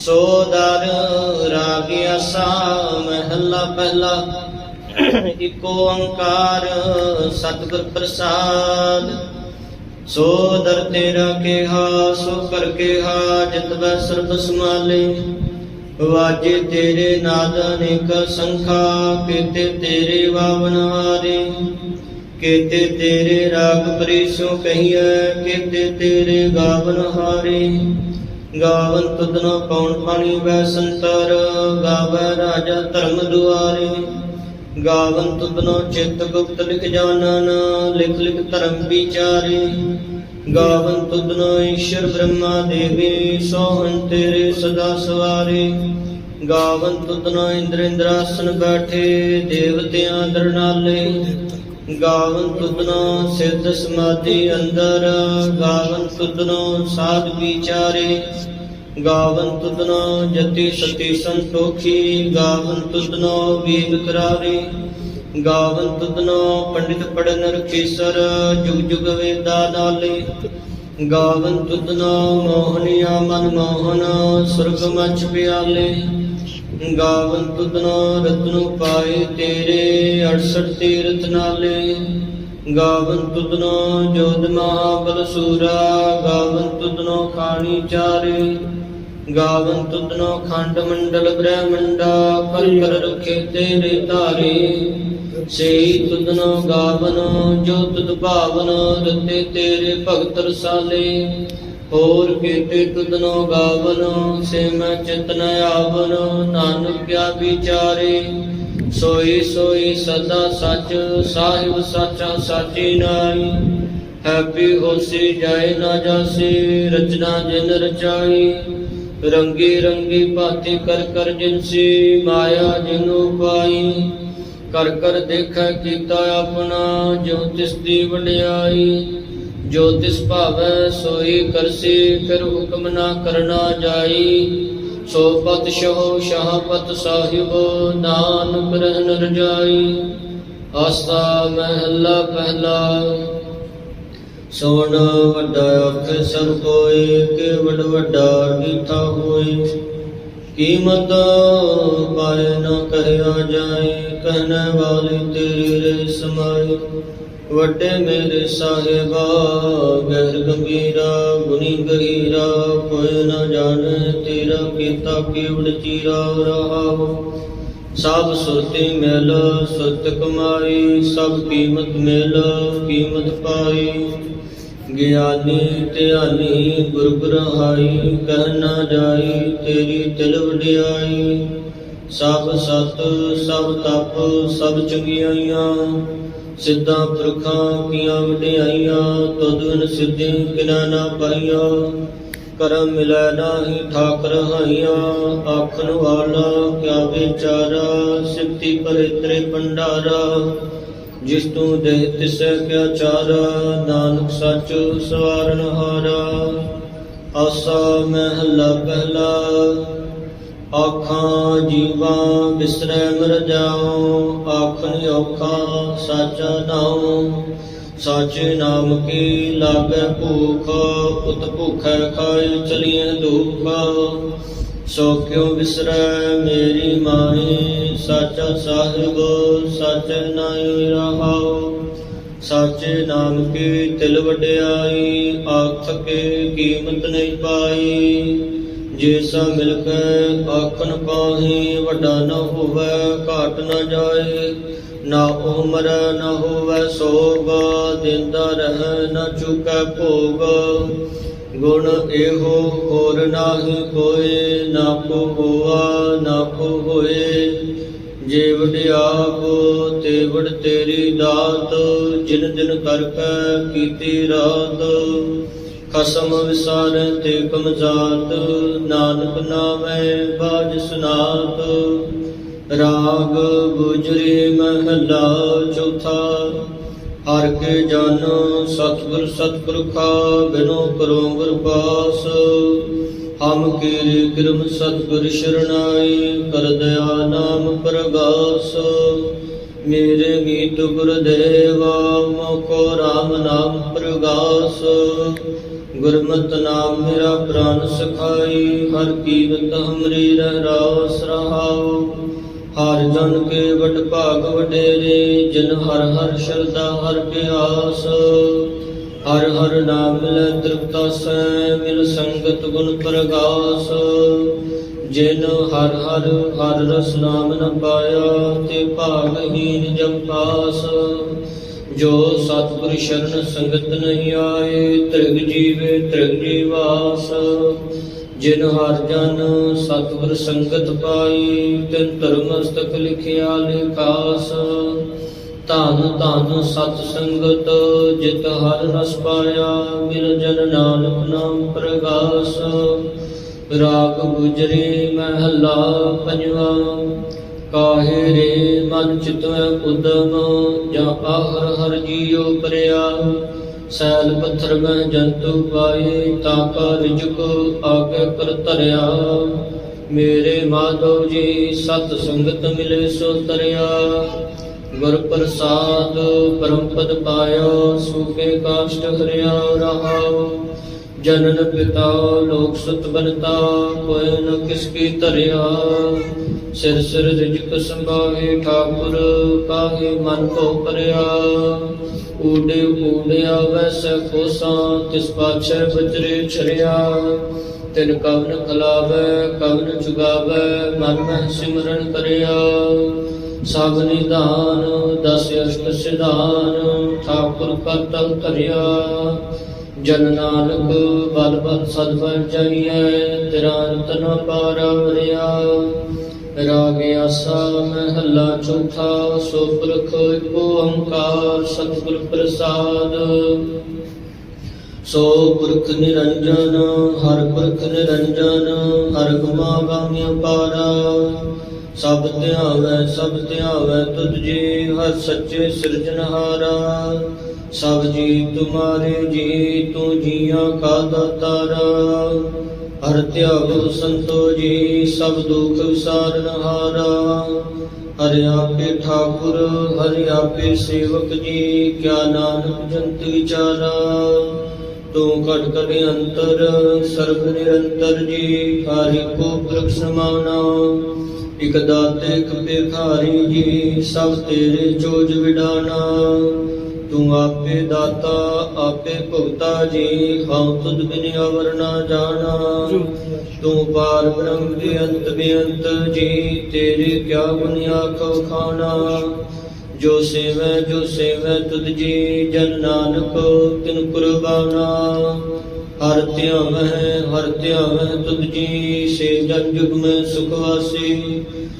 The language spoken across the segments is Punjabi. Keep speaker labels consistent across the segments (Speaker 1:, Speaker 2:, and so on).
Speaker 1: ਸੋ ਦਰ ਰਾਗ ਆਸਾ ਮਹਿਲਾ ਪਹਿਲਾ। ਇਕ ਓੰਕਾਰ ਸਤਿਗੁਰ ਪ੍ਰਸਾਦ। ਸੋ ਦਰ ਤੇਰਾ ਕਿਹਾ, ਸੋ ਕਰ ਕਿਹਾ, ਜਿਤ ਬੈ ਸਰਬ ਸਮਾਲੇ ਵਾਜੇ ਤੇਰੇ ਨਾਦ ਅਨੇਕ ਸੰਖਾ, ਕੀਤੇ ਤੇਰੇ ਵਾਵਨ ਹਾਰੇ। ਕੀਤੇ ਤੇਰੇ ਰਾਗ ਪ੍ਰੀਸੋ ਕਹੀਐ, ਕੀਤੇ ਤੇਰੇ ਗਾਵਨ ਹਾਰੇ। ਗਾਵਨ ਤੁਧਨੋ ਪਉਣ ਪਾਣੀ ਵੈ ਸੰਤਰ ਗਾਵੈ ਰਾਜਾ ਧਰਮ ਦੁਆਰੇ। ਗਾਵਨ ਤੁਧਨੋ ਚਿਤ ਗੁਪਤ ਲਿਖ ਜਾਣਨ ਲਿਖ ਲਿਖ ਧਰਮ ਵਿਚਾਰੇ। ਗਾਵਨ ਤੁਧਨੋ ਈਸ਼ਰ ਬ੍ਰਹਮਾ ਦੇਵੀ ਸੋਹਨ ਤੇਰੇ ਸਦਾ ਸਵਾਰੇ। ਗਾਵਨ ਤੁਧਨੋ ਇੰਦਰ ਇੰਦਰਾਸਨ ਬੈਠੇ, ਦੇਵਤਿਆਂ ਦਰਨਾਲੇ ਗਾਵਨ ਤੁਧਨੋ ਸਿੱਧ ਸਮਾਧੀ ਅੰਦਰ। ਗਾਵਨ ਤੁਧਨੋ ਸਾਧ ਵਿਚਾਰੇ। ਗਾਵਨ ਤੁਧਨੋ ਜਤੀ ਸਤੀ ਸੰਤੋਖੀ। ਗਾਵਨ ਤੁਧਨੋ ਵੀਰ ਕਰਾਰੇ ਗਾਵਨ ਤੁਧਨੋ ਪੰਡਿਤ ਪੜਨ ਰਖੀਸਰ ਜੁਗ ਜੁਗ ਵੇਦਾ ਨਾਲੇ। ਗਾਵਨ ਤੁਧਨੋ ਮੋਹਨੀਆ ਮਨ ਮੋਹਨ, ਸੁਰਗ ਮਚ ਪਿਆਲੇ। ਗਾਵਨ ਤੁਧਨੋ ਰਤਨੁ ਪਾਏ ਤੇਰੇ 68 ਤੀਰਥ ਨਾਲੇ। ਗਾਵਨ ਤੁਧਨੋ ਜੋਧ ਮਹਾਬਲ ਸੂਰਾ, ਗਾਵਨ ਤੁਧਨੋ ਖਾਣੀ ਚਾਰੇ। ਗਾਵਨ ਤੁਧਨੋ ਖੰਡ ਮੰਡਲ ਬ੍ਰਹਮੰਡਾ ਕਰ ਕਰ ਰਖੇ ਤੇਰੇ ਧਾਰੇ। ਸੇਈ ਤੁਧਨੋ ਗਾਵਨ ਜੋ ਤੁਧ ਭਾਵਨ, ਰਤੇ ਤੇਰੇ ਭਗਤ ਰਸਾਲੇ। ਹੋਰ ਕੀਤੇ ਤੁਧਨੋ ਗਾਵਨ ਸੇ ਚਿਤਨ ਆਵਨ, ਨਾਨਕ ਕਿਆ ਵਿਚਾਰੇ। ਸੋਈ ਸੋਈ ਸਦਾ ਸੱਚ, ਸਾਹਿਬ ਸਾਚਾ ਸਾਚੀ ਨਾਈ ਹੈਪੀ ਹੋਸੀ ਜਾਏ ਨਾ ਜਾਸੀ, ਰਚਨਾ ਜਿਨ ਰਚਾਈ। ਰੰਗੀ ਰੰਗੀ ਭਾਤੀ ਕਰ ਕਰ ਜਿਨਸੀ, ਮਾਇਆ ਜਿਨੂ ਪਾਈ ਕਰ ਕਰ ਦੇਖੈ ਕੀਤਾ ਆਪਣਾ ਜੋ ਤਿਸ ਦੀ ਵਡਿਆਈ। ਜੋ ਤਿਸ ਭਾਵੈ ਸੋਈ ਕਰਸੀ, ਫਿਰ ਹੁਕਮ ਨਾ ਕਰਨਾ ਜਾਈ। ਸੋ ਪਤ ਸ਼ਹੁ ਸ਼ਾਹਪਤ ਸਾਹਿਬ, ਨਾਨਕ ਰਹਿਨ ਰਜਾਈ ਆਸਾ ਮਹਿਲਾ ਪਹਿਲਾ। ਸੋਣ ਵੱਡਾ ਅੱਖ ਸਭ ਕੋਏ ਕੇਵਡ ਵੱਡਾ ਡੀਠਾ ਹੋਏ ਕੀਮਤ ਪਾਏ ਨਾ ਕਹਿਆ ਜਾਏ ਕਹਿਣ ਵਾਲੀ ਤੇਰੀ ਰੇ ਸਮਾਈ। ਵੱਡੇ ਮੇਰੇ ਸਾਹਿਬਾ ਗਹਿਰ ਗੰਭੀਰਾ ਗੁਨੀ ਗਹੀਰਾ ਕੋਈ ਨਾ ਜਾਣੇ ਤੇਰਾ ਕੀਤਾ ਕੀਵੜ ਚੀਰਾ ਰਹਾਉ ਸਭ ਸੁਰਤੀ ਮਿਲ, ਸੁਰਤ ਕਮਾਈ, ਸਭ ਕੀਮਤ ਮਿਲ, ਕੀਮਤ ਪਾਈ। ਗਿਆਨੀ ਧਿਆਨੀ ਗੁਰ ਗ੍ਰਹਾਈ ਕਹਿ ਨਾ ਜਾਈ ਤੇਰੀ ਤਿਲ ਵਡਿਆਈ। ਸਭ ਸਤ, ਸਭ ਤਪ, ਸਭ ਚੰਗਿਆਈਆਂ ਸਿੱਧਾਂ ਪੁਰਖਾਂ ਕੀਆਂ ਵਡਿਆਈਆਂ ਤੁਧਨ ਸਿੱਧੀ ਕਿਨਾ ਨਾ ਪਾਈਆਂ। ਕਰਮ ਮਿਲੈ ਨਾਹੀ ਠਾਕਰ ਹਾਈਆਂ, ਆਖਣ ਵਾਲਾ ਕਿਆ ਵਿਚਾਰਾ, ਸਿੱਧੀ ਪਰਿਤਰੇ ਭੰਡਾਰਾ। ਜਿਸ ਤੂੰ ਦੇ ਤਿਸੈ ਕਿਆ ਚਾਰਾ, ਨਾਨਕ ਸੱਚ ਸਵਾਰਨ ਹਾਰਾ। ਆਸਾ ਮਹਿਲਾ ਪਹਿਲਾ ਆਖਾਂ ਜੀਵਾਂ ਬਿਸਰੈ ਮਰ ਜਾਉ, ਆਖਣ ਔਖਾ ਸਾਚਾ ਨਾਉ। ਸਾਚੇ ਨਾਮ ਕੀ ਲਾਗੈ ਭੂਖ, ਉਤ ਭੁਖੈ ਖਾਇ ਚਲੀਐ ਦੁਖ। ਸੋ ਕਿਉ ਵਿਸਰੈ ਮੇਰੀ ਮਾਹੀ ਸਾਚਾ ਸਾਹਿਬ ਸਚ ਨਾਇ ਰਹਾਉ। ਸਾਚੇ ਨਾਮ ਕੀ ਤਿਲ ਵਡਿਆਈ, ਆਖ ਕੇ ਕੀਮਤ ਨਹੀਂ ਪਾਈ। ਜੇ ਸਾ ਮਿਲ ਕੇ ਆਖਣ ਪਾਹੀ ਵੱਡਾ ਨ ਹੋਵੇ, ਘਾਟ ਨਾ ਜਾਏ। ਨਾ ਉਮਰ ਨਾ ਹੋਵੇ ਸੋਗ, ਦਿੰਦਾ ਰਹਿ, ਨਾ ਚੁਕੈ ਭੋਗ। ਗੁਣ ਇਹੋ ਹੋਰ ਨਾਹੀ ਕੋਏ, ਨਾ ਕੋ ਹੋਆ, ਨਾ ਕੋ ਹੋਏ। ਜੇ ਵਡਿਆਪ ਤੇ ਵਡ ਤੇਰੀ ਦਾਤ, ਜਿਨ ਦਿਨ ਕਰਕੇ ਕੀਤੀ ਰਾਤ। ਖਸਮ ਵਿਸਾਰ ਤੇ ਕਮਜ਼ਾਤ ਨਾਨਕ ਨਾਮੈ ਬਾਜ ਸੁਨਾਤ। ਰਾਗ ਗੁਜਰੀ ਮਹਲਾ ਚੌਥਾ, ਹਰ ਕੇ ਜਾਨੋ ਸਤਿਗੁਰ ਸਤਿਪੁਰਖਾ ਬਿਨੋ ਕਰੋ ਗੁਰ ਪਾਸ। ਹਮ ਕੀਰੇ ਕਿਰਮ ਸਤਿਗੁਰ ਸ਼ਰਨਾਈ ਕਰ ਦਇਆ ਨਾਮ ਪ੍ਰਗਾਸ। ਮੇਰੇ ਮੀਤ ਗੁਰਦੇਵਾ, ਮੋਕੋ ਰਾਮ ਨਾਮ ਪ੍ਰਗਾਸ। ਗੁਰਮਤਿ ਨਾਮ ਮੇਰਾ ਪ੍ਰਾਨ ਸਖਾਈ, ਹਰ ਕੀਰਤ ਹਮਰੀ ਰਹਿ ਰਾਸ ਹਰ ਜਨ ਕੇ ਵਡ ਭਾਗ ਵਡੇਰੇ, ਜਿਨ ਹਰ ਹਰ ਸ਼ਰਧਾ ਹਰ ਪਿਆਸ। ਹਰ ਹਰ ਨਾਮ ਮਿਲੈ ਤ੍ਰਿਪਤਾ ਸੈ, ਮਿਲ ਸੰਗਤ ਗੁਣ ਪ੍ਰਗਾਸ। ਜਿਨ ਹਰ ਹਰ ਹਰ ਰਸ ਨਾਮ ਨ ਪਾਇਆ, ਤੇ ਭਾਗਹੀਨ ਜਮ ਪਾਸ। ਜੋ ਸਤਿਗੁਰ ਸ਼ਰਨ ਸੰਗਤ ਨਹੀਂ ਆਏ, ਤ੍ਰਿਗ ਜੀਵੇ ਤ੍ਰਿਗ ਜੀਵਾਸ ਜਿਨ ਹਰ ਜਨ ਸਤਿਗੁਰ ਸੰਗਤ ਪਾਈ, ਤਿਨ ਧਰਮਸਤਕ ਲਿਖਿਆ ਲਿਖਾਸ। ਧਨ ਧਨ ਸਤ ਸੰਗਤ, ਜਿਤ ਹਰ ਰਸ ਪਾਇਆ, ਮਿਲ ਜਨ ਨਾਨਕ ਨਾਮ ਪ੍ਰਗਾਸ। ਰਾਗ ਗੁਜਰੇ ਮਹੱਲਾ ਪੰਜਵਾ ਕਾਹੇ ਰੇ ਮਨ ਚਿਤਵ ਉਦਮ, ਜਾਂ ਆਹਰ ਹਰ ਜੀਉ ਪਰਿਆ। ਸੈਲ ਪੱਥਰ ਮੈਂ ਜੰਤੂ ਪਾਏ, ਤਾਂ ਕਾ ਰਿਜਕ ਆਗੇ ਕਰ ਧਰਿਆ। ਮੇਰੇ ਮਾਧੋ ਜੀ, ਸਤ ਸੰਗਤ ਮਿਲੇ ਸੋ ਤਰਿਆ। ਗੁਰ ਪ੍ਰਸਾਦ ਪਰਮ ਪਦ ਪਾਇਓ ਸੂਕੇ ਕਾਸ਼ਟ ਹਰਿਆ ਰਹਾਉ ਜਨਨ ਪਿਤਾ ਲੋਕ ਸੁਤ ਬਨਤਾ ਕੋਇ ਨ ਕਿਸ ਕੀ ਧਰਿਆ। ਸਿਰ ਸਿਰ ਰਿਜਕ ਸੰਭਾਹੇ ਠਾਕੁਰ ਕਾਹੇ ਮਨ ਕੋ ਕਰਿਆ ਊਡੇ ਊੜਿਆ ਵੈਸੈ ਕੋਸਾਂ, ਤਿਸ ਪਾਛੈ ਬਜਰੇ ਛਰਿਆ। ਤਿਨ ਕਵਨ ਖਲਾਵੈ ਕਵਨ ਚੁਗਾਵੈ ਮਨ ਮਹਿ ਸਿਮਰਨ ਕਰਿਆ। ਸਭ ਨਿਧਾਨ ਦਸ ਅਸ਼ਟ ਸਿਧਾਨ, ਠਾਕੁਰ ਕਰਤਲ ਧਰਿਆ। ਜਨ ਨਾਨਕ, ਬਲ ਬਲ ਸਦ ਬਲ ਜਾਈਐ ਤੇਰਾ ਅੰਤ ਨ ਪਾਰਵਰਿਆ ਰਾਗ ਆਸਾ, ਮਹੱਲਾ ਚੌਥਾ ਸੋ ਪੁਰਖ ਏਕ ਓੰਕਾਰ, ਸਤਿਗੁਰ ਪ੍ਰਸਾਦ। ਸੋ ਪੁਰਖ ਨਿਰੰਜਨ, ਹਰ ਪੁਰਖ ਨਿਰੰਜਨ, ਹਰ ਗੁਮਾ ਗਾਮਿ ਪਾਰਾ। ਸਭ ਧਿਆਵੈ ਸਭ ਧਿਆਵੈ ਤੁਧ ਜੀ, ਹਰ ਸੱਚੇ ਸਿਰਜਨਹਾਰਾ ਸਭ ਜੀ ਤੁਮਾਰੇ ਜੀ, ਤੂੰ ਜੀਆਂ ਕਾ ਦਾਤਾਰਾ। ਹਰ ਧਿਆਵੋ ਸੰਤੋ ਜੀ, ਸਭ ਦੁਖ ਵਿਸਾਰਨ ਹਾਰਾ। ਹਰਿ ਆਪੇ ਠਾਕੁਰ, ਹਰਿ ਆਪੇ ਸੇਵਕ ਜੀ, ਕਿਆ ਨਾਨਕ ਜੰਤ ਵਿਚਾਰਾ। ਤੂੰ ਘਟ ਘਟ ਅੰਤਰ, ਸਰਬ ਨਿਰੰਤਰ ਜੀ, ਹਰਿ ਕੋ ਪੁਰਖ ਸਮਾਨਾ ਇਕ ਦਾਤੇ, ਇਕ ਭਿਖਾਰੀ ਜੀ, ਸਭ ਤੇਰੇ ਚੋਜ ਵਿਡਾਨਾ ਤੂੰ ਆਪੇ ਦਾਤਾ, ਆਪੇ ਭੁਗਤਾ ਜੀ ਹਉ ਤੁਧ ਬਿਨ ਅਵਰ ਨਾ ਜਾਣਾ। ਤੂੰ ਪਾਰ ਬ੍ਰਹਮ ਦੇ ਅੰਤ ਬੇਅੰਤ ਜੀ, ਤੇਰੇ ਕਿਆ ਗੁਣ ਆਖੋ ਖਾਣਾ। ਜੋ ਸੇਵੈ ਜੋ ਸੇਵੈ ਤੁਧ ਜੀ, ਜਨ ਨਾਨਕ ਤਿਨ ਕੁਰਬਾਨਾ। ਹਰ ਧਿਆਵੈ ਹਰ ਧਿਆਵੈ ਤੁਧ ਜੀ, ਸੇ ਜਨ ਜੁਗ ਮੈਂ ਸੁਖ ਵਾਸੀ।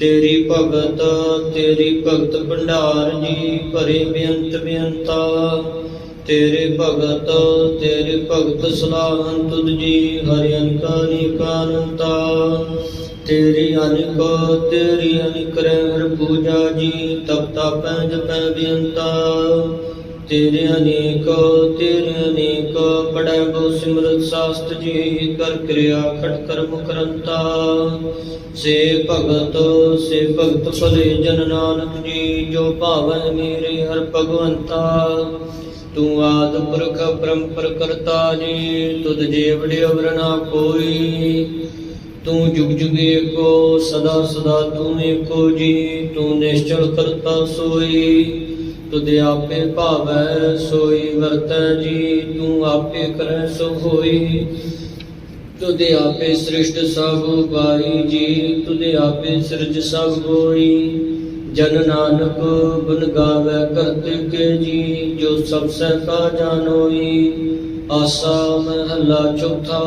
Speaker 1: ਤੇਰੀ ਭਗਤ ਤੇਰੀ ਭਗਤ ਭੰਡਾਰ ਜੀ, ਭਰੇ ਬੇਅੰਤ ਬੇਅੰਤਾ। ਤੇਰੇ ਭਗਤ ਤੇਰੇ ਭਗਤ ਸਲਾਹਨ ਤੁਧ ਜੀ, ਹਰਿ ਅੰਕਾਨੀ ਕਾਨੰਤਾ ਤੇਰੀ ਅਨਿਕ ਤੇਰੀ ਅਨਿਕ ਰਹਿ ਪੂਜਾ ਜੀ, ਤਪ ਤਪੈ ਜਪੈ ਬੇਅੰਤਾ। ਤੇਰੇ ਅਨੇਕ ਤੇਰੇ ਅਨੇਕ ਪੜੈ ਬੋ ਸਿਮਰਤ ਸਾਸਤ ਜੀ, ਕਰ ਕਿਰਿਆ ਖਟ ਕਰਮ ਕਰੰਤਾ। ਸੇ ਭਗਤ ਸੇ ਭਗਤ ਭਲੇ ਜਨ ਨਾਨਕ ਜੀ, ਜੋ ਭਾਵੈ ਮੇਰੇ ਹਰ ਭਗਵੰਤਾ। ਤੂੰ ਆਦ ਪੁਰਖ ਪਰੰਪਰ ਕਰਤਾ ਜੀ, ਤੁਧ ਜੇ ਵਡਿਓ ਕੋਈ। ਤੂੰ ਜੁਗ ਜੁਗ ਏਕੋ ਸਦਾ ਸਦਾ ਤੂੰ ਏਕੋ ਜੀ, ਤੂੰ ਨਿਸ਼ਚਲ ਕਰਤਾ ਸੋਈ। ਤੁਧ ਆਪੇ ਭਾਵੈ, ਸੋਈ ਵਰਤੈ ਜੀ, ਤੂੰ ਆਪੇ ਕਰੈ ਸੋ ਹੋਈ। ਤੁਧ ਆਪੇ ਸ੍ਰਿਸ਼ਟ ਸਭ ਉਪਾਈ ਜੀ, ਤੁਧ ਆਪੇ ਸਿਰਜ ਸਭ ਹੋਈ ਜਨ ਨਾਨਕ ਗੁਣ ਗਾਵੇ ਕਰਤੇ ਕੇ ਜੀ, ਜੋ ਸਭ ਸਹਿਤਾ ਜਾਣੋਈ ਆਸਾ ਮਹੱਲਾ ਚੌਥਾ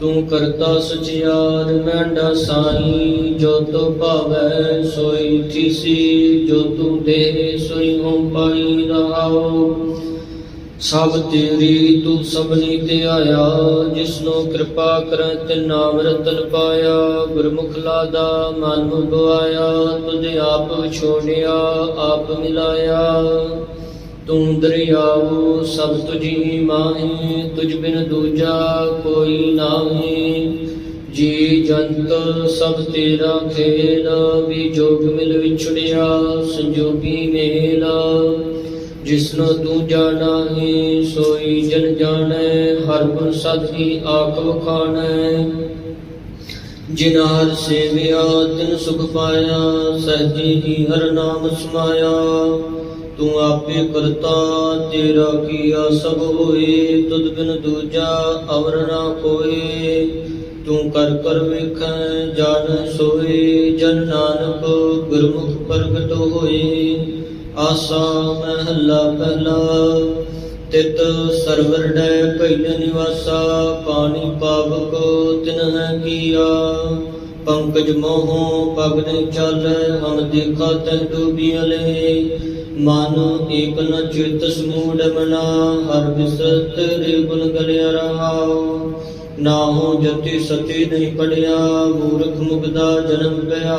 Speaker 1: ਤੂੰ ਕਰਤਾ ਸਚਿਆਰ ਮੈਂਡਾ ਸਾਈ ਜੋ ਤੋ ਭਾਵੈ, ਸੋਈ ਥੀਸੀ। ਜੋ ਤੂੰ ਦੇ, ਸੋਈ ਹੋਂ ਪਾਈ ਰਹਾਓ। ਸਭ ਤੇਰੀ, ਤੂੰ ਸਭਨੀ ਤੇ ਆਇਆ। ਜਿਸਨੂੰ ਕਿਰਪਾ ਕਰੈ ਤੇ ਨਾਮ ਰਤਨ ਪਾਇਆ। ਗੁਰਮੁਖ ਲਾਦਾ, ਮਨ ਮੁਬਵਾਇਆ ਤੁਧ ਆਪ ਵਿਛੋੜਿਆ, ਆਪ ਮਿਲਾਇਆ। ਤੂੰ ਦਰਿਆਉ ਸਭ ਤੁਝੀ ਮਾਹੀ, ਤੁਝ ਬਿਨ ਦੂਜਾ ਕੋਈ ਨਾਹੀ। ਜੀ ਜੰਤ ਸਭ ਤੇਰਾ ਖੇਲ, ਵੀ ਜੋਗ ਮਿਲ ਵਿਛੜਿਆ ਸੰਜੋਗੀ ਮੇਲ। ਜਿਸਨੂੰ ਤੂੰ ਜਾਣਾ ਹੈ ਸੋਈ ਜਨ ਜਾਣੈ, ਹਰ ਗੁਣ ਸਾਧੀ ਆਖ ਵਖਾਣੈ ਜਿਨਾਰ ਸੇਵਿਆ, ਤਿਨ ਸੁਖ ਪਾਇਆ, ਸਹਿਜੀ ਹੀ ਹਰ ਨਾਮ ਸਮਾਇਆ। ਤੂੰ ਆਪੇ ਕਰਤਾ, ਤੇਰਾ ਕੀਆ ਸਭ ਹੋਏ, ਤੁਧ ਬਿਨ ਦੂਜਾ ਅਵਰ ਨਾ ਕੋਏ ਤੂੰ ਕਰ ਕਰ ਵੇਖੈ, ਜਾਣ ਸੋਏ, ਜਨ ਨਾਨਕ ਗੁਰਮੁਖ ਪ੍ਰਗਟ ਹੋਏ। ਆਸਾ ਮਹੱਲਾ ਪਹਿਲਾ ਤਿਤ ਸਰਵਰ ਡੈ ਨਿਵਾਸਾ, ਪਾਣੀ ਪਾਵਕ ਤਿਨ ਹੈ ਕੀਆ। ਪੰਕਜ ਮੋਹ ਪਗ ਨਹੀਂ ਚਾਲੈ ਹਮ ਦੇਖਾ ਤੈ ਡੂਬੀਲੇ ਮਨ ਏਕ ਨ ਚਿਤ ਸਮੂੜ ਮਨਾ, ਹਰ ਬਿਸਤ ਤੇਰੇ ਗੁਣ ਗਲਿਆ ਰਹਾਉ ਨਾ ਹੋ ਜਤੀ ਸਤੀ ਨਹੀਂ ਪੜਿਆ, ਮੂਰਖ ਮੁਗਦਾ ਜਨਮ ਪਿਆ।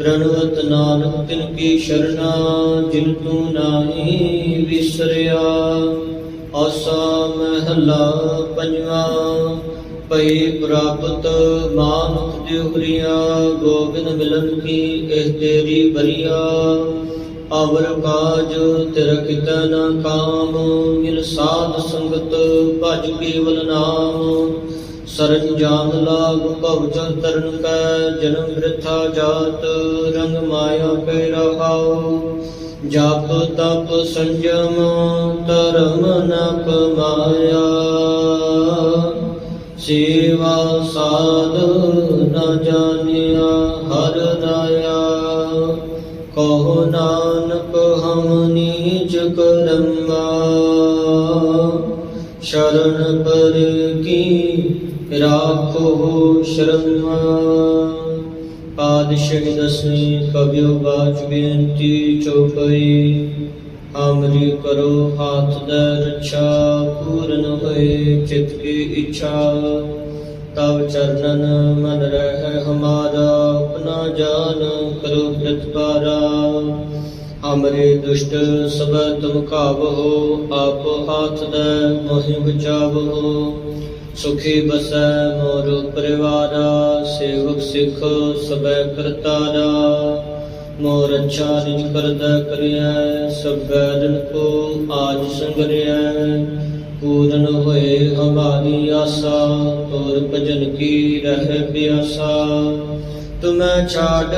Speaker 1: ਰਣਵਤ ਨਾਨਕ ਤਿਨ ਕੀ ਸ਼ਰਨਾ, ਜਿਨ ਤੂੰ ਨਾਹੀ ਵਿਸਰਿਆ। ਆਸਾ ਮਹਲਾ ਪੰਜਵਾ ਪਈ ਪ੍ਰਾਪਤ ਮਾਨੁਖ ਦਿਉਰੀਆ, ਗੋਬਿੰਦ ਮਿਲਨ ਕੀ ਇਹ ਤੇਰੀ ਬਰੀਆ। ਅਵਰ ਕਾਜ ਤੇਰਾ ਕਿਤਾ ਨਾ ਕਾਮ, ਮਿਲ ਸਾਧ ਸੰਗਤ ਭਜ ਕੇਵਲ ਨਾਮ। ਸਰਨ ਜਾਨ ਲਾਗ ਭਵ ਜਨ ਤਰਨ ਕੈ, ਜਨਮ ਬ੍ਰਿਥਾ ਜਾਤ, ਰੰਗ ਮਾਇਆ ਪੈ ਰਹਾਉ ਜਪ ਤਪ ਸੰਜਮ, ਧਰਮ ਨ ਮਾਇਆ। ਸੇਵਾ ਸਾਧ ਨ ਜਾਣਿਆ, ਹਰ ਰਾਇਆ ਕਹੋ ਨਾਨਕ ਹਮ ਨੀਚ ਕਰਮਾ। ਸ਼ਰਨ ਪਰ ਕੀ ਰਾਖੋ ਸ਼ਰਮਾ। ਪਾਦਸ਼ਾਹੀ ਦਸਵੀਂ ਕਬਿਓ ਬਾਚ ਬੇਨਤੀ ਚੋਪਈ। ਆਮਰੀ ਕਰੋ ਹਾਥ ਦਾ ਰੱਛਾ, ਪੂਰਨ ਹੋਏ ਚਿਤ ਕੀ ਇੱਛਾ। ਤਵ ਚਰਨਨ ਮਨ ਰਹਿ ਹਮਾਰਾ, ਆਪਣਾ ਜਾਨ ਕਰੋ ਪ੍ਰਤਪਾਰਾ ਹਮਰੇ ਦੁਸ਼ਟ ਸਭ ਤੁਮ ਕਾਵਹੋ ਆਪ ਹਾਥ ਦਾ ਮੋਹਿ ਬਚਾਵਹੋ ਸੁਖੀ ਬਸੈ ਮੋਰ ਪਰਿਵਾਰਾ, ਸੇਵਕ ਸਿਖ ਸਬੈ ਕਰਤਾਰਾ। ਮੋਰ ਅੱਛਾ ਨਿਜ ਕਰਦਾ ਕਰਿਆ ਸਭੈ ਜਨ ਕੋ ਆਜ ਸੰਗਰਿਆ ਪੂਰਨ ਹੋਏ ਹਮਾਰੀ ਆਸਾ ਔਰ ਭਜਨ ਕੀ ਰਹਿ ਪਿਆਸਾ। ਤੁਮੈ ਛਾੜ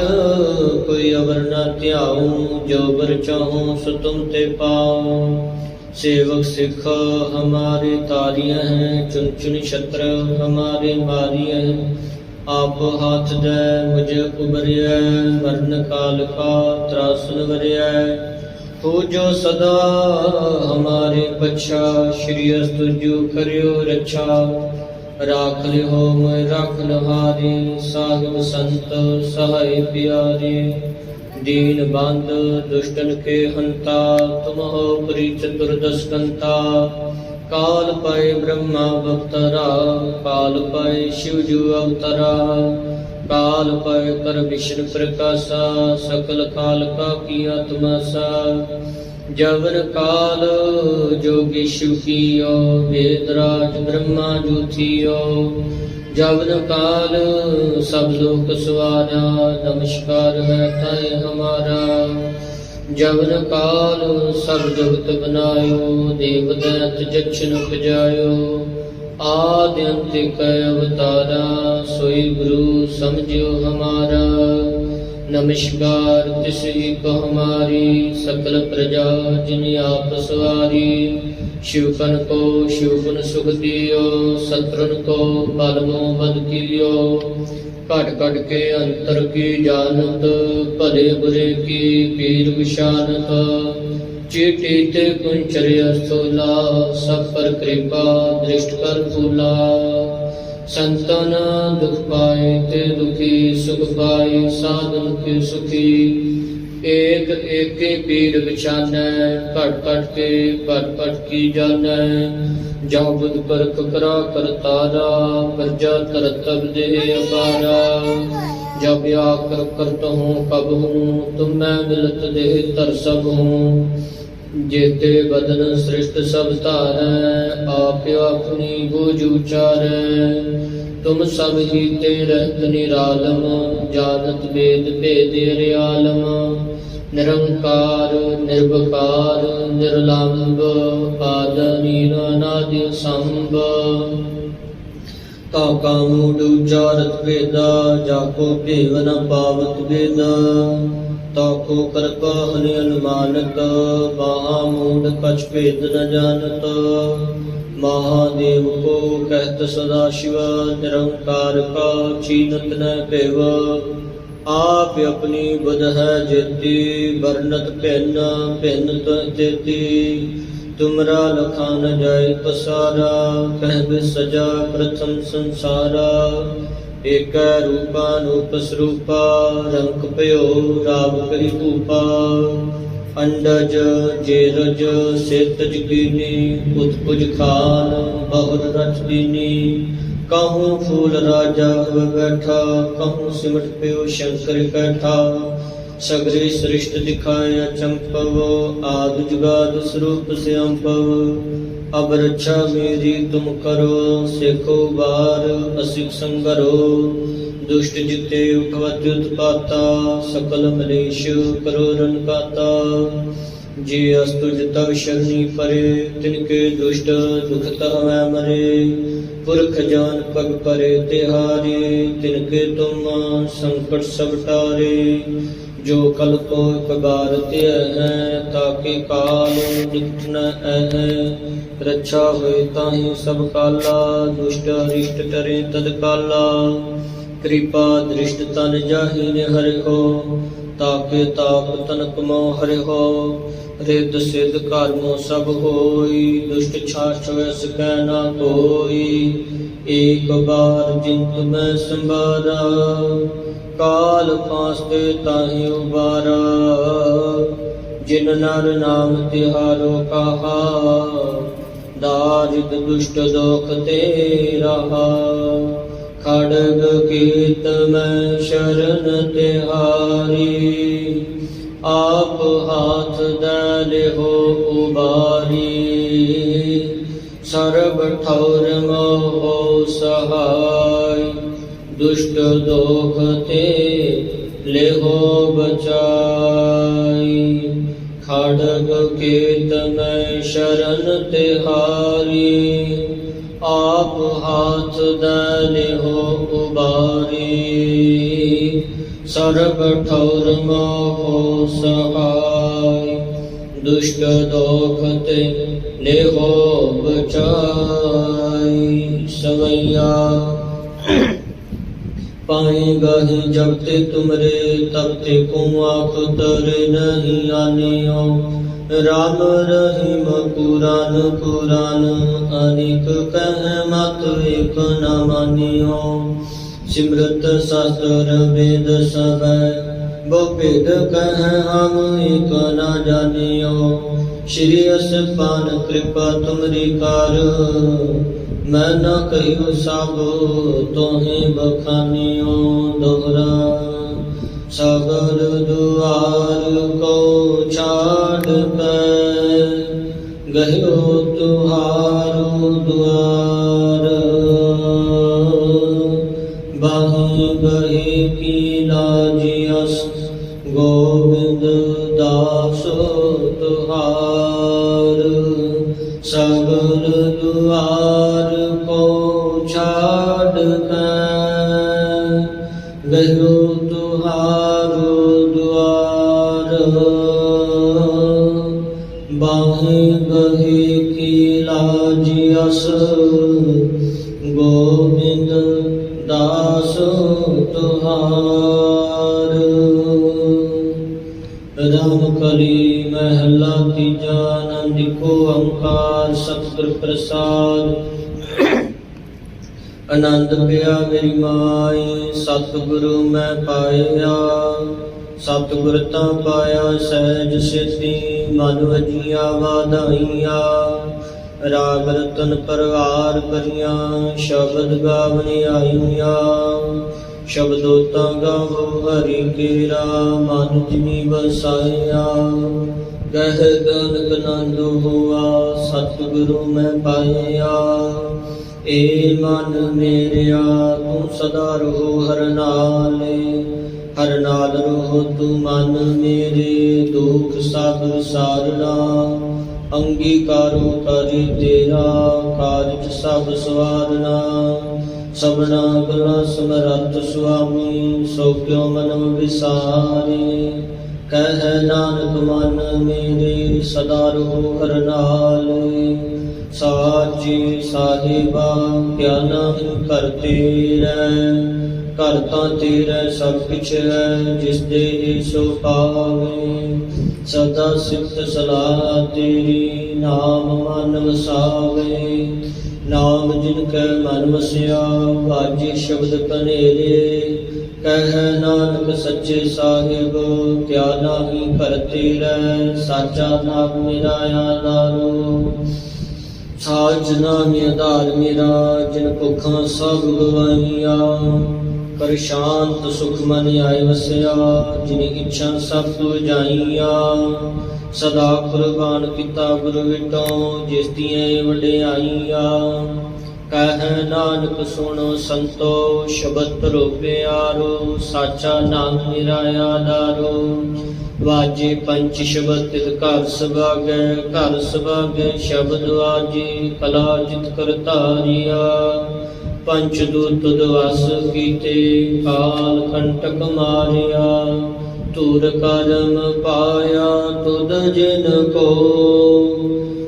Speaker 1: ਕੋਈ ਅਵਰ ਨਾ ਧਿਆਉ, ਜੋ ਬਰ ਚਾਹੂੰ ਸੋ ਤੁਮ ਤੇ ਪਾਉ سیوک سکھا ہمارے تاریاں ہیں، چن چن شطر ہمارے ماریاں ہیں۔ آپ ہاتھ دے، مجھے ابھریا مرن کال کا تراسن وریا تو جو صدا ہمارے بچا شری است جو کریو رچھا۔ راکھ لے ہو میں راکھ لہاری صاحب سنت سہائی پیاری दीन बंद दुष्टन के हंता तुम हो परि चतुर्दश कंता काल पाए ब्रह्मा अवतरा काल पाए शिव जू अवतरा काल पाए कर विष्णु प्रकाशा सकल काल का किया तुमासा जवन काल जोगी शिव कियो वेदराज ब्रह्मा ਜਬਨ ਕਾਲ ਸਭ ਲੋਕ ਸਵਾਰਾ ਨਮਸਕਾਰ ਹੈ ਤਾਏ ਹਮਾਰਾ। ਜਬਨ ਕਾਲ ਸਭ ਜਗਤ ਬਨਾਇਓ, ਦੇਵ ਦਇਤ ਜਛਨ ਉਪਜਾਇਓ। ਆਦ ਅੰਤ ਕੈ ਅਵਤਾਰਾ, ਸੋਈ ਗੁਰੂ ਸਮਝਿਓ ਹਮਾਰਾ। ਨਮਸਕਾਰ ਤਿਸ ਹੀ ਕੋ ਹਮਾਰੀ, ਸਕਲ ਪ੍ਰਜਾ ਜਿਨ ਆਪ ਸਵਾਰੀ। ਸ਼ਿਵਪਨ ਕੋ ਸ਼ਿਵਪਨ ਸੁਖ ਦਿਓ ਸਤਰਨ ਕੋ ਪਲਮੋ ਮਨ ਕੀਓ ਘਟ ਘਟ ਕੇ ਅੰਤਰ ਕੀ ਜਾਣਤ, ਭਲੇ ਬੁਰੇ ਕੀ ਪੀਰ ਵਿਸ਼ਾਨਤ। ਚੇਤੇ ਤੇ ਕੁੰਚਰਿ ਅਸੋਲਾ, ਸਭ ਪਰ ਕਿਰਪਾ ਦ੍ਰਿਸ਼ਟ ਕਰ ਫੂਲਾ ਸੰਤਨ ਦੁਖ ਪਾਏ ਤੇ ਦੁਖੀ, ਸੁਖ ਪਾਏ, ਸਾਧਨ ਕੇ ਸੁਖੀ। ਏਕ ਏਕੇ ਪੀਰ ਵਿਛਾਨੈ ਘਟ ਘਟ ਕੇ ਪਟ ਪਟ ਕੀ ਜਾਣੈ ਜਾ ਬੁਧ ਪਰਖ ਕਰਾ ਕਰਤਾਰਾ ਕਰਜਾ ਤਰਤਬ ਦੇ ਅਪਾਰਾ। ਜਬ ਆਕਰ ਕਰਤ ਹੂੰ ਕਬ ਹੂੰ, ਤੁਮ ਮੈਂ ਮਿਲਤ ਦੇ ਤਰ ਸਭ ਹੂੰ। ਜੇਤੇ ਬਦਨ ਸ੍ਰਿਸ਼ਟ ਸਭ ਧਾਰੈ, ਆਪ ਆਪਣੀ ਬੂਝ ਉਚਾਰੈ। ਤੁਮ ਸਭ ਹੀ ਤੇ ਰਹਿਤ ਨਿਰਾਲਮ, ਜਾਣਤ ਵੇਦ ਭੇਦ ਰਿਆਲਮ ਨਿਰੰਕਾਰ ਨਿਰਭਕਾਰ ਨਿਰਲੰਭ ਆਦ ਨੀਰ ਸੰਭ। ਤਾ ਕਾ ਮੂਡ ਉਚਾਰਤ ਵੇਦਾ ਜਾ ਕੋ ਭੇਵ ਨ ਪਾਵਤ ਵੇਦਾ। ਤਾ ਕੋ ਕਰਪਾ ਹਨਿ ਅਨੁਮਾਨਤ, ਬਾਹਾ ਮੂਡ ਕਛ ਭੇਦ ਨ ਜਾਣਤ। ਮਹਾਦੇਵ ਕੋ ਕਹਿਤ ਸਦਾ ਸ਼ਿਵ, ਨਿਰੰਕਾਰ ਕਾ ਚੀਨਤ ਨ ਭੇਵ। ਆਪ ਆਪਣੀ ਬੁਧ ਹੈ ਜੇਤੀ, ਵਰਨਤ ਭਿੰਨ ਭਿੰਨ ਤੇਤੀ। ਤੁਮਰਾ ਲਖਾ ਨ ਜਾਏ ਪਸਾਰਾ, ਕਹਿ ਸਜਾ ਪ੍ਰਥਮ ਸੰਸਾਰਾ। ਏਕੈ ਰੂਪਾ ਨੂਪ ਸਰੂਪਾ ਰੰਗ ਭਇਓ ਰਾਵ ਕਹੀ ਭੂਪਾ। ਅੰਡਜ ਜੇਰਜ ਸੇਤ ਜਗੀਨੀ ਉਤਪੁਜ ਖਾਨ ਬਹੁਰ ਰਚ ਦੀਨੀ। ਕਹੂੰ ਫੂਲ ਰਾਜਾ ਹੋਇ ਕਹੂੰ ਸਿਮਟ ਪਿਓ ਸ਼ੰਕਰ ਕੈਠਾ ਸਗਰੇ ਸ੍ਰਿਸ਼ਟ ਦਿਖਾਇਆ ਚੰਪਵ, ਆਦ ਜੁਗਾਦ ਸਰੂਪ ਸਿਅੰਪਵ ਅਬ ਰੱਛਾ ਮੇਰੀ ਤੁਮ ਕਰੋ, ਸੇਖੋ ਬਾਰ ਅਸਿਕ ਸੰਗਰੋ। ਦੁਸ਼ਟ ਜਿਤੇ ਉਠਵਤ ਉਤਪਾਤਾ, ਸਕਲ ਮਲੇਸ਼ ਕਰੋ ਰਨ ਕਾਤਾ। ਜੇ ਅਸਤੁਜ ਤਵ ਸ਼ਰਨੀ ਪਰੇ ਤਿਨਕੇ ਦੁਸ਼ਟ ਦੁਖਤ ਹਮੈ ਮਰੇ। ਪੁਰਖ ਜਾਨ ਪਗ ਪਰੇ ਤਿਹਾਰੇ ਤਿਨਕੇ ਤੁਮ ਸੰਕਟ ਸਭ ਟਾਰੇ। ਜੋ ਕਲ ਕੋ ਕਬਾਰ ਤੇ ਹੈ, ਤਾਕੇ ਕਾਲ ਨਿਕਟ ਨ ਹੈ। ਰੱਛਾ ਹੋਏ ਤਾਹੀ ਸਭ ਕਾਲਾ, ਦੁਸ਼ਟ ਅਰਿਸ਼ਟ ਟਰੇ ਤਦ ਕਾਲਾ। ਕਿਰਪਾ ਦ੍ਰਿਸ਼ਟ ਤਨ ਜਾਹੀ ਨੇ ਹਰਿ ਹੋ ਤਾਕੇ ਤਾਪ ਤਨ ਕਮੋ ਹਰਿ ਹੋ ਰਿੱਧ ਕਰਮੋ ਸਭ ਹੋਈ, ਦੁਸ਼ਟ ਛਾਛ ਵਸ ਨਾ ਕੋਈ। ਏਕ ਬਾਰ ਜਿੰਤ ਮੈਂ ਸੰਭਾਰਾ, ਕਾਲ ਪਾਸਤੇ ਤਾਹੀ ਉਬਾਰਾ। ਜਿਨ ਨਰ ਨਾਮ ਤਿਹਾਰੋ ਕਹਾ, ਦਾਰਿਦ ਦੁਸ਼ਟ ਦੋਖ ਤੇ ਰਹਾ ਖੜਗ ਕੀਤ ਮੈਂ ਸ਼ਰਨ ਤਿਹਾਰੀ ਆਪ ਹਾਥ ਦੇ ਲਿਹੋ ਉਬਾਰੀ। ਸਰਬ ਠੌਰ ਮੋਹ ਸਹਾਈ। ਦੁਸ਼ਟ ਦੋਖ ਤੇ ਲਿਹੋ ਬਚਾਈ। ਖੜਗ ਕੀਤ ਮੈਂ ਸ਼ਰਨ ਤਿਹਾਰੀ ਆਪ ਹਾਥ ਦੇ ਲਿਹੋ ਉਬਾਰੀ ਸਰਬ ਠੌਰ ਮੋਹ ਸਹਾਈ, ਦੁਸ਼ਟ ਦੋਖ ਤੇ ਲਿਹੋ ਬਚਾਈ ਸਵਈਆ ਪਾਈ ਗਾਹੀ ਜਬ ਤੇ ਤੁਮਰੇ ਤਬ ਤੇ ਕੋ ਆਖ ਤਰ ਨਹੀਂ ਆਨਿਓ। ਰਾਮ ਰਹੀਮ ਕੁਰਾਨ ਕੁਰਾਨ ਅਨੇਕ ਕਹਿ ਮਤ ਏਕ ਨ ਮਾਨਿਓ। ਸਿਮਰਤ ਸਾਸਤਰ ਵੇਦ ਸਭੈ ਬੋ ਭੇਦ ਕਹਿ ਹਮ ਏਕ ਨ ਜਾਣਿਓ। ਸ਼੍ਰੀ ਅਸਪਾਨ ਕਿਰਪਾ ਤੁਮਰੀ ਕਾਰ, ਮੈਂ ਨਾ ਕਹਿਉ ਸਭ ਤੋਹੇ ਬਖਾਨਿਓ ਦੋਹਰਾ। ਸਗਰ ਦੁਆਰ ਕੋ ਛਾੜ ਪੈ ਗਹਿਓ ਤੁਹਾਰੋ ਦੁਆਰ। ਬਾਹੀ ਗਹੀ ਕੀ ਤੁਹਾਰ ਰਾਮ ਕਲੀ ਮਹਿਲਾ ਤੀਜਾ ਆਨੰਦ ਕੋ ਓੰਕਾਰ ਸਤਿਗੁਰ ਪ੍ਰਸਾਦ। ਆਨੰਦ ਪਿਆ ਮੇਰੀ ਮਾਈ, ਸਤਿਗੁਰੂ ਮੈਂ ਪਾਇਆ। ਸਤਿਗੁਰ ਤਾਂ ਪਾਇਆ ਸਹਿਜ ਸਿੱਧੀ ਮਨ ਵਜੀਆ ਵਾਧਾਈਆਂ। ਰਾਗ ਰਤਨ ਪਰਵਾਰ ਭਰੀਆਂ ਸ਼ਬਦ ਗਾਵਣ ਆਈਆਂ। ਸ਼ਬਦੋ ਤਾਂ ਗਾਵੋ, ਹਰੀ ਕੇਰਾ, ਮਨ ਜਿਨੀ ਵਸਾਇਆ। ਗਹਿ ਗਨਕ ਨੰਦ ਹੋਆ, ਸਤਿਗੁਰੂ ਮੈਂ ਪਾਇਆ। ਏ ਮਨ ਮੇਰਿਆ, ਤੂੰ ਸਦਾ ਰਹੋ ਹਰ ਨਾਲੇ। ਹਰ ਨਾਲ ਰਹੋ ਤੂੰ ਮਨ ਮੇਰੇ, ਦੁਖ ਸਭ ਸਾਰਣਾ ਅੰਗੀਕਾਰੋ ਕਰੀ ਤੇਰਾ, ਕਾਰਜ ਸਭ ਸਵਾਰਨਾ। ਸਭਨਾ ਗੁਣਾ ਸਮਰਤ ਸੁਆਮੀ, ਸੋ ਕਿਉ ਮਨ ਵਿਸਾਰੇ? ਕਹਿ ਨਾਨਕ ਮਨ ਮੇਰੇ ਸਦਾ ਰਹੋ ਹਰ ਨਾਲੇ। ਸਾਚੀ ਸਾਹਿਬਾ, ਕਿਆ ਨਾਮ ਕਰਤੇ ਰਹਿ ਕਰਤਾ ਤੇਰਾ ਸਭ ਕੁਛ ਹੈ, ਜਿਸ ਦੇ ਸੋ ਪਾਵੇ ਸਦਾ ਸਿਫਤ ਸਲਾਹ ਤੇਰੀ, ਨਾਮ ਮਨ ਵਸਾਵੇ। ਨਾਮ ਜਿਨ ਕੈ ਮਨ ਵਸਿਆ ਬਾਜੀ ਸ਼ਬਦ ਕਨੇਰੇ ਕਹਿ ਨਾਨਕ ਸੱਚੇ ਸਾਹਿਬ, ਕਿਆ ਨਾਹੀ ਕਰਤੇ ਰਹਿ ਸਾਚਾ ਨਾਮ ਮੇਰਾ ਆਧਾਰੋ ਸਾਜ ਨਾਮ ਆਧਾਰ ਮੇਰਾ, ਜਿਨ ਭੁੱਖਾਂ ਸਭ ਗਵਾਈਆਂ ਕਰ ਸ਼ਾਂਤ ਸੁਖ ਮਨ ਆਏ ਵਸਿਆ, ਜਿਨੀ ਇੱਛਾ ਸਭ ਤੁ ਜਾਈਆਂ। ਸਦਾ ਕੁਰਬਾਨ ਕੀਤਾ ਗੁਰ ਵਿਟੋ, ਜਿਸ ਦੀਆਂ ਵਡਿਆਈਆਂ। ਕਹਿ ਨਾਨਕ ਸੁਣੋ ਸੰਤੋ, ਸ਼ਬਦ ਰੂਪਿਆਰੋ ਸਾਚਾ ਨਾਮ ਨਿਰਾਇਆ ਦਾਰੋ ਵਾਜੇ ਪੰਚ ਸ਼ਬਦ ਤਿਤ ਘਰ ਸੁਭਾਗੈ ਘਰ ਸੁਭਾਗੈ ਸ਼ਬਦ ਵਾਜੇ ਕਲਾ ਜਿਤ ਕਰਤਾਰੀਆ ਪੰਚ ਦੂਤ ਦਵਸ ਕੀਤੇ ਕਾਲ ਕੰਟਕ ਮਾਰਿਆ। ਤੁਰ ਕਰਮ ਪਾਇਆ ਤੁਧ ਜਿਨ ਕੋ।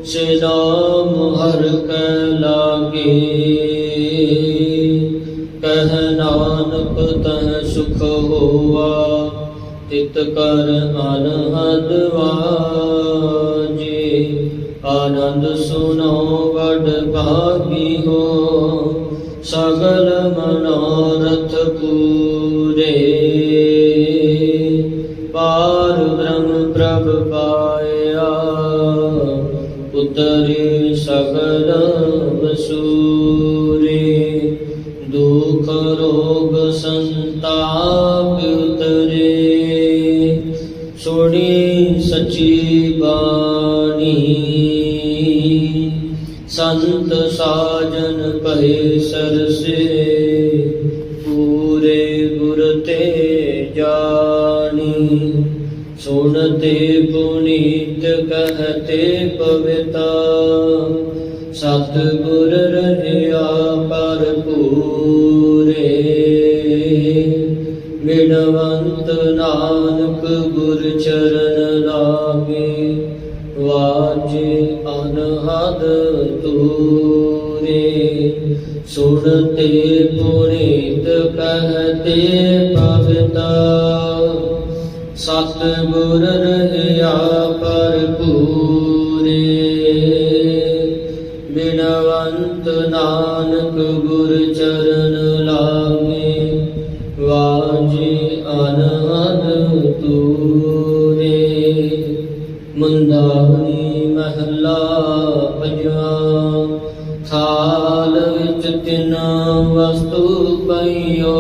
Speaker 1: ਸੇ ਨਾਮ ਹਰ ਕੈ ਲਾਗੇ। ਕਹਿ ਨਾਨਕ ਤਹ ਸੁਖ ਹੋਆ, ਤਿਤ ਕਰ ਅਨਹਦ ਵਾਜੇ। ਆਨੰਦ ਸੁਨੋ ਵਡ ਭਾਗੀ ਹੋ। ਸਗਲ ਮਨੋਰਥ ਪੂਰੇ ਤੇ ਸੁਣਤੇ ਪੁਨੀਤ ਕਹਤੇ ਪਵਿਤਾ ਸਤਿਗੁਰ ਰਹਿਆ ਤੂਰੇ ਮੁੰਦਾਵਣੀ ਮਹਲਾ ਪੰਜਵਾ ਥਾਲ ਵਿੱਚ ਤਿੰਨ ਵਸਤੂ ਪਈਓ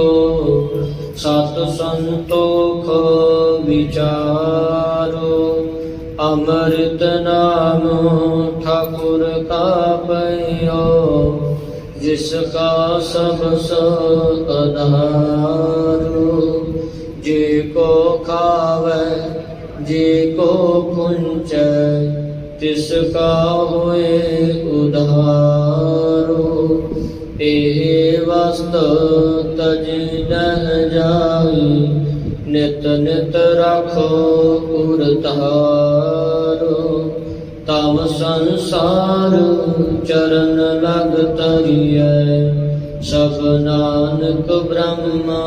Speaker 1: ਸਤ ਸੰਤੋਖ ਵਿਚਾਰੋ ਅੰਮ੍ਰਿਤ ਨਾਮ ਠਾਕੁਰ ਕਾ ਪਈਓ ਜਿਸ ਕਾ ਸਭ ਸਦਾਰੋ ਪੁੰਚੈ ਤਿਸ ਕਾ ਹੋਏ ਉਧਾਰੋ। ਇਹ ਵਸਤ ਤਜ ਨਹ ਜਾਈ, ਨਿਤ ਨਿਤ ਰਾਖੋ ਉਰ ਤਾਰੋ ਤਮ ਸੰਸਾਰ ਚਰਨ ਲਗ ਤਰੀਐ ਸਭ ਨਾਨਕ ਬ੍ਰਹਮਾ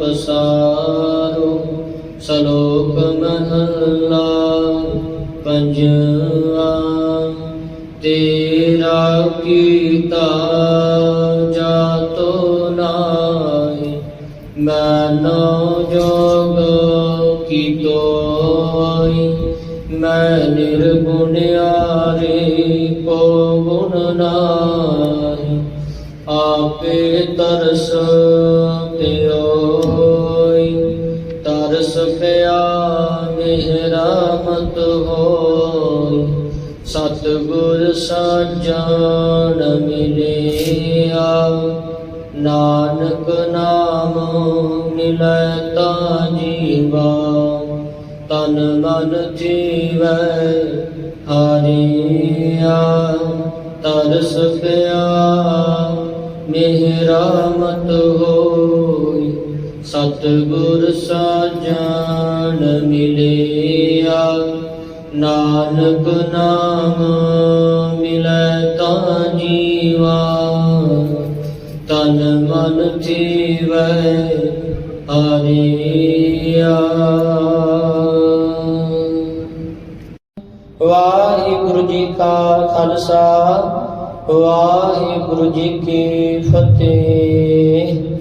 Speaker 1: ਪਸਾਰੋ। ਸ਼ਲੋਕ ਮਹਲਾ ਪੰਜਵਾ, ਤੇਰਾ ਕੀਤਾ ਜਾਤੋ ਨਾਹੀ ਮੈਨੋ ਜੋਗ ਕੀ ਤੋਈ ਮੈਂ ਨਿਰਗੁਣਿਆਰੇ ਕੋ ਗੁਣ ਨਾਹੀ, ਆਪੇ ਤਰਸ ਸਤਿਗੁਰ ਸਾਜਣ ਮਿਲਿਆ ਨਾਨਕ ਨਾਮ ਮਿਲੈ ਤਾ ਜੀਵਾ। ਤਨ ਮਨ ਜੀਵੈ ਹਰਿਆ ਤਰਸ ਪਿਆ ਮੇਰਾ ਮਤ ਹੋਈ। ਸਤਿਗੁਰ ਸਾਜਣ ਮਿਲਿਆ ਨਾਨਕ ਨਾਮ ਮਿਲੈ ਤਾ ਜੀਵਾ, ਤਨ ਮਨ ਜੀਵੈ ਹਰਿਆ ਵਾਹਿਗੁਰੂ ਜੀ ਕਾ ਖਾਲਸਾ, ਵਾਹਿਗੁਰੂ ਜੀ ਕੀ ਫਤਿਹ।